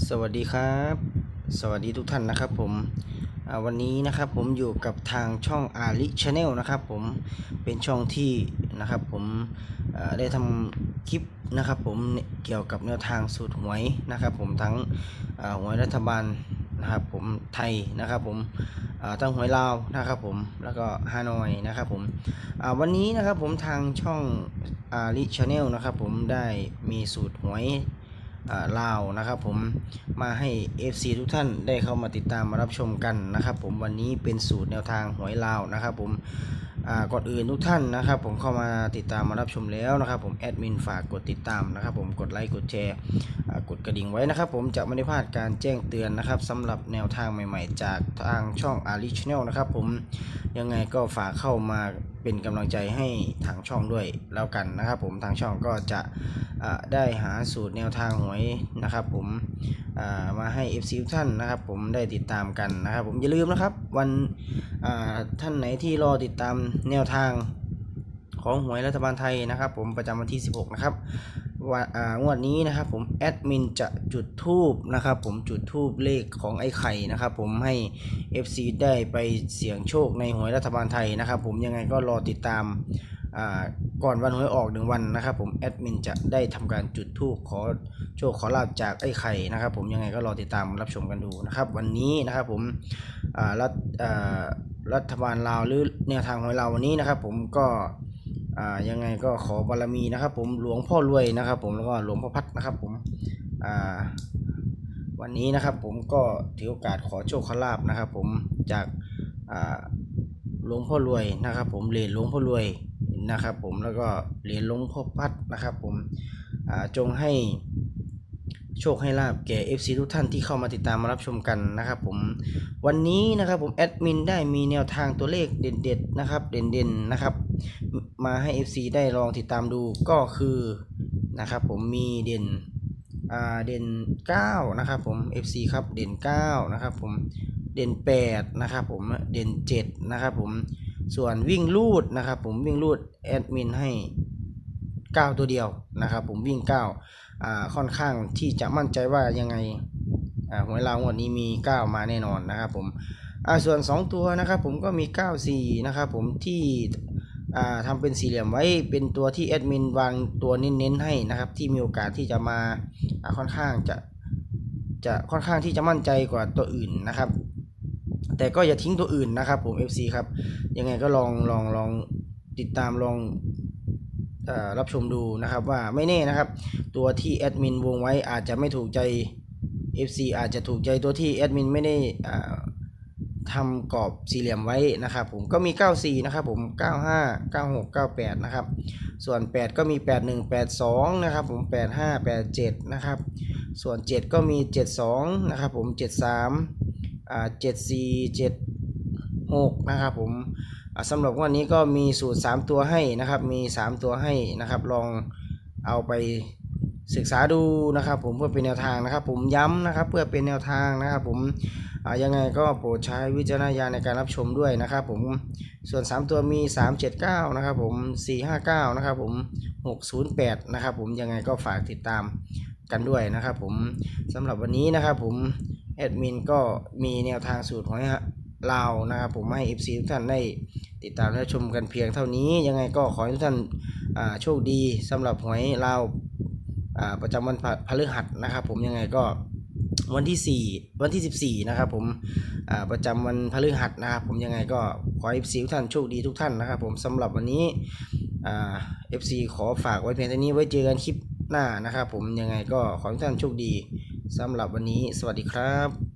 สวัสดีครับ สวัสดีทุกท่านนะครับผมวันนี้นะครับผมอยู่กับทางช่องอาลิชาแนลนะครับผมเป็นช่องที่นะครับผมได้ทำคลิปนะครับผมเกี่ยวกับแนวทางสูตรหวยนะครับผมทั้งหวยรัฐบาลนะครับผมไทยนะครับผมอ่าทั้งหวยลาวนะครับผมแล้วก็ฮานอยนะครับผมวันนี้นะครับผมทางช่องอาลิชาแนลนะครับผมได้มีสูตรหวย ลาวนะครับผมมาให้ FC ทุกท่านได้เข้ามาติดตามมารับชมกันนะครับ ผมวันนี้เป็นสูตรแนวทางหวยลาวนะครับผมก่อนอื่นทุกท่านนะครับ ผมเข้ามาติดตามมารับชมแล้วนะครับ ผมแอดมินฝากกดติดตามนะครับ ผมกดไลค์กดแชร์กดกระดิ่งไว้นะครับ ผมจะไม่ได้พลาดการแจ้งเตือนนะครับสำหรับแนวทางใหม่ ๆ จากทางช่องอาริชแนลนะครับ ผมยังไงก็ฝากเข้ามา เป็นกำลังใจให้ทางช่องด้วยแล้วกันนะครับผมทางช่องก็จะได้หาสูตรแนวทางหวยนะครับ ผมมาให้ FC ทุกท่านนะครับ ผมได้ติดตามกันนะครับ ผมอย่าลืมนะครับ วันท่านไหนที่รอติดตามแนวทาง ของหวยรัฐบาลไทยนะครับ ผมประจำวันที่ 16 นะครับวันอ่างวดนี้นะครับ ผมแอดมินจะจุดทูบนะครับ ผมจุดทูบเลขของไอ้ไข่นะครับ ผมให้ FC ได้ไปเสี่ยงโชคในหวยรัฐบาลไทยนะครับ ผมยังไงก็รอติดตามก่อนวันหวยออกหนึ่งวันนะครับ ผมแอดมินจะได้ทำการจุดธูปขอโชคขอลาบจากไอ้ไข่นะครับ ผมยังไงก็รอติดตามรับชมกันดูนะครับ วันนี้นะครับผมรัฐรัฐบาลลาวหรือแนวทางของเราวันนี้นะครับ ผมก็ อ่ายังไงก็ขอบารมีนะครับผมหลวงพ่อรวยนะครับ ผมแล้วก็หลวงพ่อพัดนะครับ ผมอ่าวันนี้นะครับ ผมก็ถือโอกาสขอโชคขอลาบนะครับ ผมจากอ่าหลวงพ่อรวยนะครับ ผมเหรียญหลวงพ่อรวยนะครับ ผมแล้วก็เหรียญหลวงพ่อพัดนะครับ ผมอ่าจงให้โชคให้ลาบแก่ FC ทุกท่านที่เข้ามาติดตามมารับชมกันนะครับผมวันนี้นะครับผมแอดมินได้มีแนวทางตัวเลขเด็ดๆนะครับ เด่นๆนะครับ มาให้ FC ได้ลองติดตามดูก็คือนะครับผมมีเด่นอ่าเด่น 9 นะครับผม FC ครับเด่น 9 นะครับผมเด่น 8 นะครับผมเด่น 7 นะครับผมส่วนวิ่งลูดนะครับผมวิ่งลูดแอดมินให้ 9 ตัวเดียวนะครับผมวิ่ง9อ่าค่อนข้างที่จะมั่นใจว่ายังไงอ่าหวยลาวงวดนี้มี 9 มาแน่นอนนะครับผมอ่าส่วน 2 ตัวนะครับผมก็มี 94 นะครับผมที่ ทำเป็นสี่เหลี่ยมไว้เป็นตัวที่แอดมินวางตัวเน้นๆให้นะครับ ที่มีโอกาสที่จะมาค่อนข้างจะจะค่อนข้างที่จะมั่นใจกว่าตัวอื่นนะครับ แต่ก็อย่าทิ้งตัวอื่นนะครับผม FC ครับ ยังไงก็ลองลองลองติดตามลองอรับชมดูนะครับว่าไม่แน่นะครับ ตัวที่แอดมินวงไว้อาจจะไม่ถูกใจ FC อาจจะถูกใจตัวที่แอดมินไม่ได้อ่า ทำกรอบสี่เหลี่ยมไว้นะครับผมก็มี 94 นะครับผม 95 96 98 นะครับ ส่วน 8 ก็มี 81 82 นะครับผม 85 87 นะครับ ส่วน 7 ก็มี 72 นะครับผม 73 อ่าเจ็ดสี่เจ็ดหกนะครับผมสำหรับวันนี้ก็มีสูตร 3 ตัวให้นะครับ มี 3 ตัวให้นะครับ ลองเอาไป ศึกษาดูนะครับ ผมเพื่อเป็นแนวทางนะครับ ผมย้ำนะครับ เพื่อเป็นแนวทางนะครับ ผมยังไงก็โปรดใช้วิจารณญาณในการรับชมด้วยนะครับ ผมส่วน 3 ตัวมี 379 นะครับ ผม 459 นะครับ ผม 608 นะครับ ผมยังไงก็ฝากติดตามกันด้วยนะครับ ผมสำหรับวันนี้นะครับ ผมแอดมินก็มีแนวทางสูตรหวยลาวนะครับ ผมให้ FC ทุกท่านได้ติดตามและชมกันเพียงเท่านี้ ยังไงก็ขอให้ทุกท่านโชคดีสำหรับหวยลาวอ่า ประจำวันพฤหัสนะครับผมยังไงก็วันที่ 4 วันที่ 14 นะครับผมประจำวันพฤหัสนะครับผมยังไงก็ขอเอฟซีทุกท่านโชคดีทุกท่านนะครับผมสำหรับวันนี้เอ่า FC ขอฝากไว้เพียงเท่านี้ไว้เจอกันคลิปหน้านะครับผมยังไงก็ขอทุกท่านโชคดีสำหรับวันนี้ สวัสดีครับ